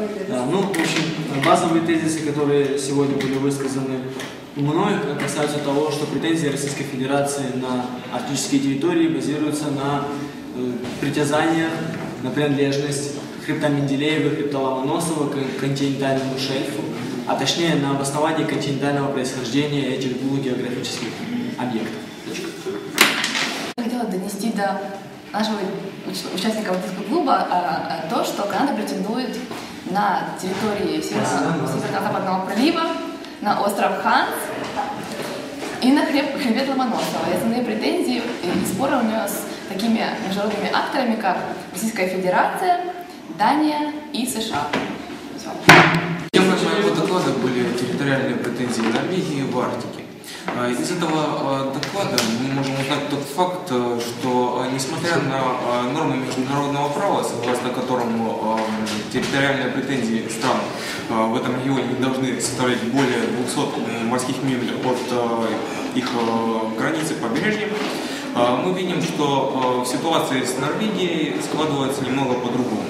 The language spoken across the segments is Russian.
базовые тезисы. Да, ну, в общем, базовые тезисы, которые сегодня были высказаны мной, касаются того, что претензии Российской Федерации на арктические территории базируются на э, притязаниях, на принадлежность хребта Менделеева, хребта Ломоносова к континентальному шельфу, а точнее на обосновании континентального происхождения этих двух географических объектов. Точка. хотела донести до нашего уч- участника вот клуба а, а, то, что Канада претендует на территории Северно-Западного пролива, на остров Ханс и на хреб, хребет Ломоносова. И основные претензии и споры у нее с такими международными акторами, как Российская Федерация, Дания и США. Всё. Темой моего доклада были территориальные претензии Норвегии в Арктике. А, Из этого а, доклада мы можем узнать тот факт, э, что а, несмотря на нормы международного права, согласно которому а, территориальные претензии стран в этом регионе не должны составлять более 200 морских миль от их границы побережья, мы видим, что ситуация с Норвегией складывается немного по-другому.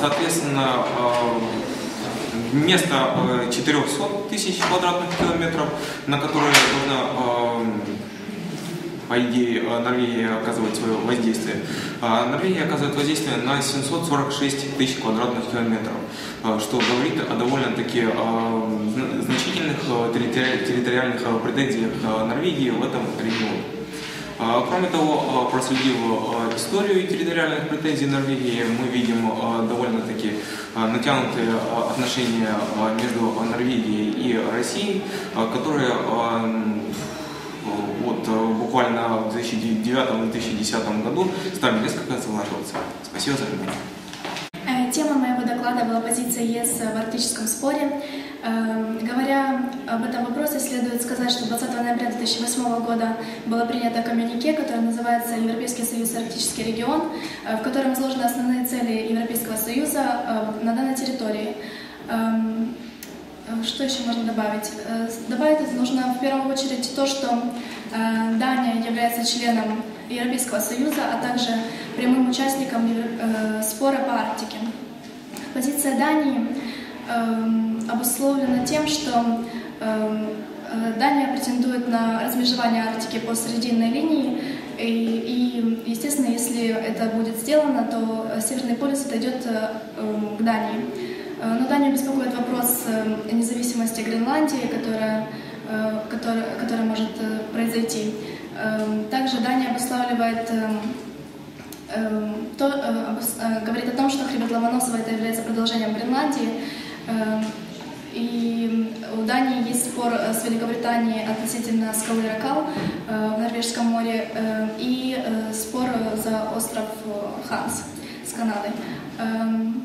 Соответственно, вместо э, 400 тысяч квадратных километров, на которые должна, э, по идее, э, Норвегия оказывать свое воздействие, а Норвегия оказывает воздействие на 746 тысяч квадратных километров, э, что говорит о довольно-таки э, зна- значительных э, территори- территориальных э, претензиях э, Норвегии в этом регионе. А, Кроме того, а, проследив а, историю территориальных претензий Норвегии, мы видим довольно-таки натянутые отношения между Норвегией и Россией, которые вот буквально в 2009-2010 году стали несколько залаживаться. Спасибо за внимание. Доклада была позиция ЕС в арктическом споре. Э, Говоря об этом вопросе, следует сказать, что 20 ноября 2008 года было принято коммюнике, которое называется «Европейский союз арктический регион», э, в котором изложены основные цели Европейского союза э, на данной территории. Эм, э, Что еще можно добавить? Добавить нужно в первую очередь то, что Дания является членом Европейского Союза, а также прямым участником спора по Арктике. Позиция Дании эм, обусловлена тем, что эм, э, Дания претендует на размежевание Арктики по срединной линии, и, и, естественно, если это будет сделано, то э, Северный полюс отойдет э, эм, к Дании. Э, Но Данию беспокоит вопрос э, независимости Гренландии, которая, э, которая, которая может э, произойти. Также Дания обуславливает то, э, э, говорит о том, что хребет Ломоносова это является продолжением Гренландии. Эм, И у Дании есть спор э, с Великобританией относительно скалы Ракал э, в Норвежском море э, и э, спор за остров э, Ханс с Канадой. Эм,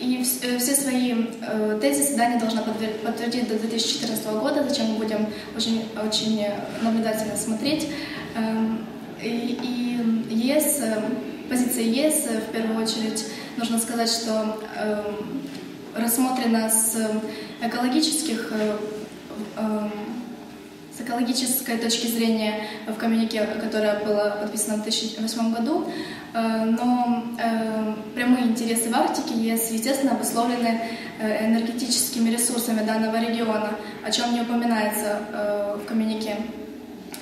И вс- э, все свои э, тезисы Дания должна подтвер- подтвердить до 2014 года, зачем мы будем очень, очень э, наблюдательно смотреть. Эм, И, и ЕС, э, позиция ЕС э, в первую очередь, нужно сказать, что эм, рассмотрена с экологических э, эм, с экологической точки зрения в коммюнике, которое было подписано в 2008 году, э, но э, прямые интересы в Арктике ЕС, естественно, обусловлены э, энергетическими ресурсами данного региона, о чем не упоминается э, в коммюнике.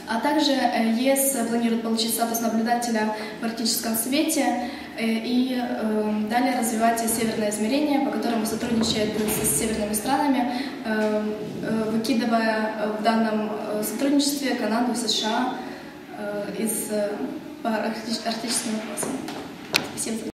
А также э, ЕС планирует получить статус наблюдателя в Арктическом совете э, и э, далее развивать северное измерение, по которому сотрудничает с северными странами, э, э, выкидывая в данном сотрудничестве Канаду, США из по аркти- арктическим вопросам. Спасибо.